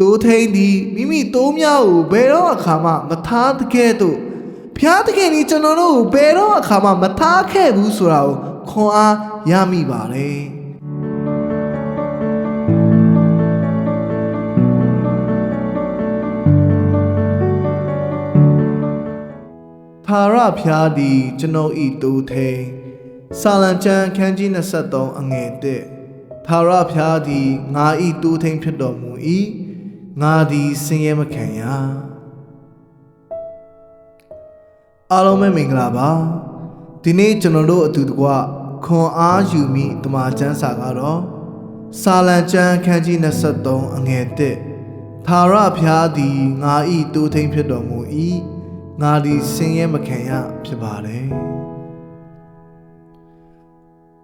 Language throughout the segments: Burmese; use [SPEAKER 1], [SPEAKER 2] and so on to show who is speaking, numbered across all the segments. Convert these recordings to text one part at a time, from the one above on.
[SPEAKER 1] တိုးထိန်သည်မိမိတိုးများကိုဘယ်တော့အခါမှမထားတကဲ့သို့ဖျားသခင်ကြီးကျွန်တော်တို့ကိုဘယ်တော့အခါမှမထားခဲ့ဘူးဆိုတာကိုခွန်အားရမိပါတယ်သာရဖျားသည်ကျွန်ုပ်ဤတူထိန်စာလံကျမ်းခန်းကြီး23အငယ်1သာရဖျားသည်ငါဤတူထိန်ဖြစ်တော်မူ၏ ငါသည်ဆင်းရဲမခံရအားလုံးပဲမင်္ဂလာပါဒီနေ့ကျွန်တော်တို့အတူတကွခွန်အားယူမိတမန်ကျမ်းစာကတော့စာလံကျမ်းခန်းကြီး23အငယ်1သာရဖျားသည်ငါဤတူထိန်ဖြစ်တော်မူ၏ငါသည်ဆင်းရဲမခံရဖြစ်ပါတယ်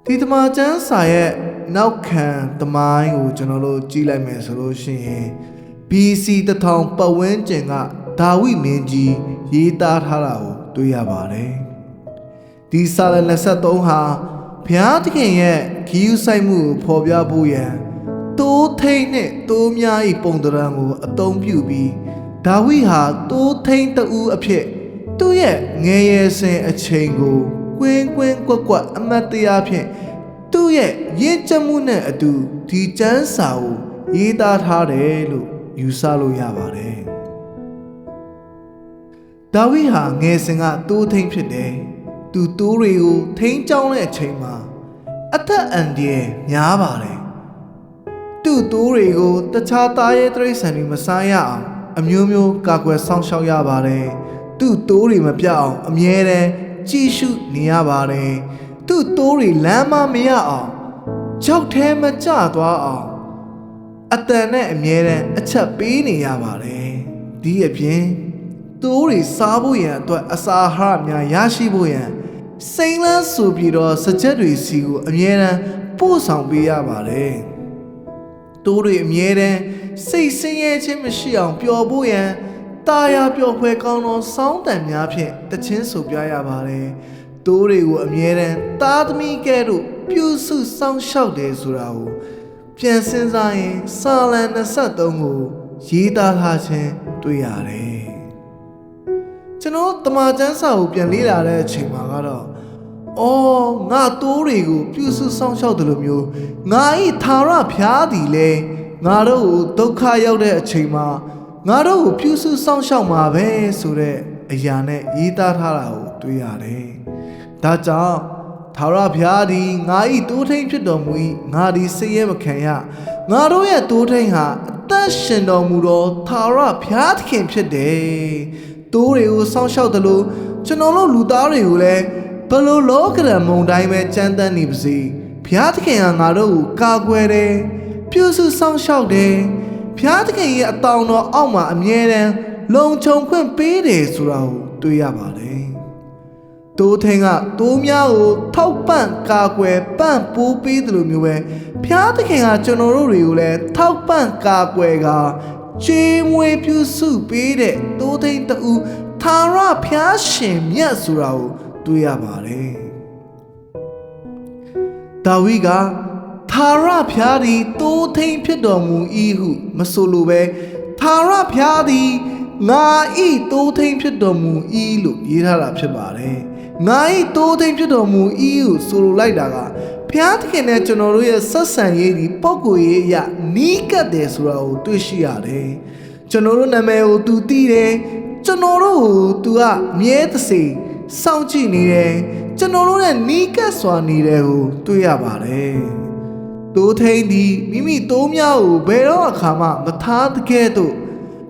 [SPEAKER 1] ဒီတမန်ကျမ်းစာရဲ့နောက်ခံတမိုင်းကိုကျွန်တော်တို့ကြည့်လိုက်မယ်ဆိုလို့ရှိရင် BC တထောင်ပတ်ဝန်းကျင်ကဒါဝိမင်းကြီးရေးသားထားတာကိုတွေ့ရပါတယ်ဒီစာလ23ဟာဘုရားသခင်ရဲ့ဂီယူဆိုင်မှုကိုဖော်ပြဖို့ရန်တိုးထိန်နဲ့တိုးများ၏ပုံသဏ္ဍာန်ကိုအသုံးပြုပြီးဒါဝိဟာတိုးထိန်တူအဖြစ်သူ့ရဲ့ငယ်ရွယ်စဉ်အချိန်ကိုကွင်းကွင်းကွက်ကွက်အမတ်တရားဖြင့်သူ့ရဲ့ရင့်ကျက်မှုနဲ့အတူဒီကျမ်းစာကိုရေးသားထားတယ်လို့ ယူဆလို့ရပါတယ်ဒါဝိဟာငယ်စဉ်ကတိုးထိန်ဖြစ်တယ်သူတိုးတွေကိုထိန်ကြောင်းတဲ့အချိန်မှာအသက်အန္တရာယ်များပါတယ်သူ့တိုးတွေကိုတခြားသားရဲတိရစ္ဆာန်တွေမစားရအောင်အမျိုးမျိုးကာကွယ်စောင့်ရှောက်ရပါတယ်သူ့တိုးတွေမပြောက်အောင်အမြဲတမ်းကြည့်ရှုနေရပါတယ်သူ့တိုးတွေလမ်းမမရအောင်ကြောက်ထဲမကျသွားအောင် အတန်နဲ့အမြဲတမ်းအချက်ပေးနေရပါတယ်ဒီအပြင်တိုးတွေစားဖို့ရန်အတွက်အစာအာဟာရများရရှိဖို့ရန်စိမ့်လန်းဆိုပြီးတော့စကြက်တွေစီကိုအမြဲတမ်းပို့ဆောင်ပေးရပါတယ်တိုးတွေအမြဲတမ်းစိတ်ဆင်းရဲခြင်းမရှိအောင်ပျော်ဖို့ရန်တာယာပျော်ဖွယ်ကောင်းသောစောင်းတန်များဖြင့်တခြင်းဆိုပြရပါတယ်တိုးတွေကိုအမြဲတမ်းသားသမီးကဲ့သို့ပြုစုစောင့်ရှောက်တယ်ဆိုတာကို ပြန်စဉ်းစားရင်စာလံ23ကိုရေးသားထားခြင်းတွေ့ရတယ်ကျွန်တော်တမန်ကျမ်းစာကိုပြန်လေ့လာတဲ့အချိန်မှာကတော့အော်ငါတိုးတွေကိုပြုစုဆောင်ရှောက်တယ်လို့မျိုးငါဤသာရဖျားသည်လဲငါတို့ကိုဒုက္ခရောက်တဲ့အချိန်မှာငါတို့ကိုပြုစုဆောင်ရှောက်မှာပဲဆိုတဲ့အရာနဲ့ရေးသားထားတာကိုတွေ့ရတယ်။ဒါကြောင့် သာရဖျားသည်ငါဤတိုးထိန်ဖြစ်တော်မူ၏ငါသည်စိတ်ရဲမခံရငါတို့ရဲ့တိုးထိန်ဟာအသက်ရှင်တော်မူသောသာရဖျားသခင်ဖြစ်တယ်။တိုးတွေကိုစောင့်ရှောက်တယ်လို့ကျွန်တော်တို့လူသားတွေကိုလည်းဘယ်လိုလောကရန်မုန်တိုင်းပဲကြမ်းတမ်းနေပါစေဘုရားသခင်ကငါတို့ကိုကာကွယ်တယ်ပြုစုစောင့်ရှောက်တယ်ဘုရားသခင်ရဲ့အတောင်တော်အောက်မှာအမြဲတမ်းလုံခြုံခွင့်ပေးတယ်ဆိုတာကိုတွေ့ရပါတယ် တိုးထင်းကတိုးများကိုထောက်ပံ့ကာကွယ်ပံ့ပိုးပေးတယ်လို့မျိုးပဲဘုရားသခင်ကကျွန်တော်တို့တွေကိုလည်းထောက်ပံ့ကာကွယ်ကာချေးမွေးပြုစုပေးတဲ့တိုးထင်းတူသာရဖျားရှင်မြတ်ဆိုတာကိုတွေ့ရပါတယ်။ဒါဝိကသာရဖျားသည်တိုးထိန်ဖြစ်တော်မူ၏ဟုမဆိုလိုပဲသာရဖျားသည်ငါဤတိုးထိန်ဖြစ်တော်မူ၏လို့ရေးထားတာဖြစ်ပါတယ်။ ငါဤတိုးထိန်ဖြစ်တော်မူ၏ဟုဆိုလိုလိုက်တာကဖျားသခင်နဲ့ကျွန်တော်တို့ရဲ့ဆက်ဆံရေးဒီပုံကိုရေးအရနီးကပ်တယ်ဆိုတာကိုတွေ့ရှိရတယ်။ကျွန်တော်တို့နာမည်ကိုသူသိတယ်။ကျွန်တော်တို့ကိုသူကမြဲသစေစောင့်ကြည့်နေတယ်ကျွန်တော်တို့နဲ့နီးကပ်စွာနေတယ်ကိုတွေ့ရပါတယ်တိုးထိန်သည်မိမိတိုးများကိုဘယ်တော့အခါမှမထားတကဲ့သို့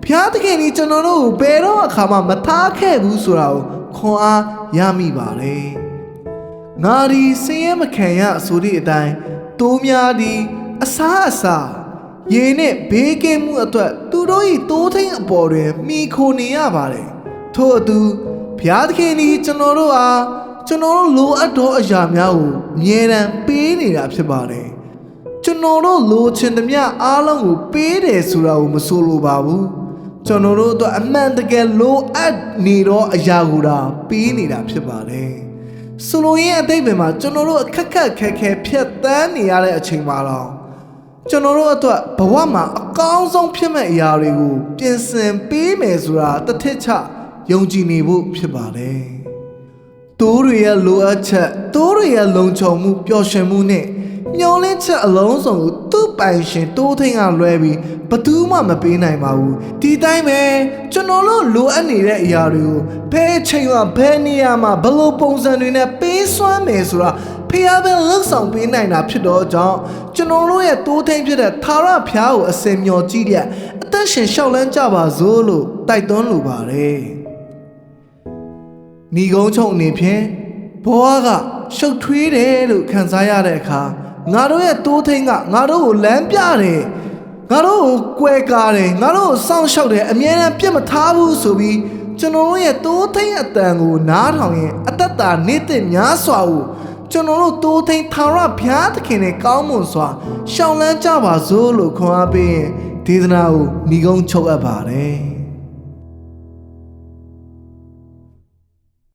[SPEAKER 1] ဖျားသခင်ကြီးကျွန်တော်တို့ကိုဘယ်တော့အခါမှမထားခဲ့ဘူးဆိုတာကို ခွန်အားရမိပါတယ်ငါဒီစင်းရဲမခံရအဆိုသည့်အတိုင်းတိုးများသည်အစားအစာရေနဲ့ဘေးကင်းမှုအတွက်သူတို့၏တိုးထိန်အပေါ်တွင်မိခိုနေရပါတယ်ထို့အတူဘုရားသခင်ဒီကျွန်တော်တို့အားကျွန်တော်တို့လိုအပ်သောအရာများကိုအမြဲတမ်းပေးနေတာဖြစ်ပါတယ်ကျွန်တော်တို့လိုချင်သမျှအားလုံးကိုပေးတယ်ဆိုတာကိုမဆိုလိုပါဘူး ကျွန်တော်တို့အတွက်အမှန်တကယ်လိုအပ်နေတော့အရာကိုဒါပေးနေတာဖြစ်ပါတယ်ဆိုလိုရင်းအတိတ်ပဲမှာကျွန်တော်တို့အခက်ခက်ခဲခဲဖြတ်တန်းနေရတဲ့အချိန်မှာတော့ကျွန်တော်တို့အတွက်ဘဝမှာအကောင်းဆုံးဖြစ်မဲ့အရာတွေကိုပြင်ဆင်ပေးမယ်ဆိုတာတစ်ထစ်ချယုံကြည်နေဖို့ဖြစ်ပါတယ်။တိုးတွေရဲ့လိုအပ်ချက်တိုးတွေရဲ့လုံခြုံမှုပျော်ရွှင်မှုနဲ့မျောလင်းချက်အလုံးစုံကိုသူ့ ပိုင်ရှင်တိုးထင်းကလွဲပြီးဘယ်သူမှမပေးနိုင်ပါဘူး။ဒီတိုင်းပဲကျွန်တော်တို့လိုအပ်နေတဲ့အရာတွေကိုဘယ်အချိန်မှာဘယ်နေရာမှာဘယ်လိုပုံစံတွေနဲ့ပေးစွမ်းမယ်ဆိုတာဖျားပဲလှုပ်ဆောင်ပေးနိုင်တာဖြစ်တော့ကြောင့်ကျွန်တော်တို့ရဲ့တိုးထိန်ဖြစ်တဲ့သာရဖျားကိုအစင်မျောကြည့်တဲ့အသက်ရှင်လျှောက်လန်းကြပါစို့လို့တိုက်တွန်းလိုပါတယ်။ညီကုန်းချုံအနေဖြင့်ဘဝကရှုပ်ထွေးတယ်လို့ခံစားရတဲ့အခါ ငါတို့ရဲ့တိုးထိန်ကငါတို့ကိုလမ်းပြတယ်။ငါတို့ကိုကွဲကားတယ်ငါတို့ကိုစောင့်ရှောက်တယ်အမြဲတမ်းပြစ်မထားဘူးဆိုပြီးကျွန်တော်တို့ရဲ့တိုးထိန်အတန်ကိုနားထောင်ရင်အသက်တာနေတဲ့များစွာကိုကျွန်တော်တို့တိုးထိန်ထာဝရဘုရားသခင်နဲ့ကောင်းမွန်စွာရှောင်လန်းကြပါစို့လို့ခွန်အားပေးရင်ဒေသနာကိုညီကုန်းချုပ်အပ်ပါတယ်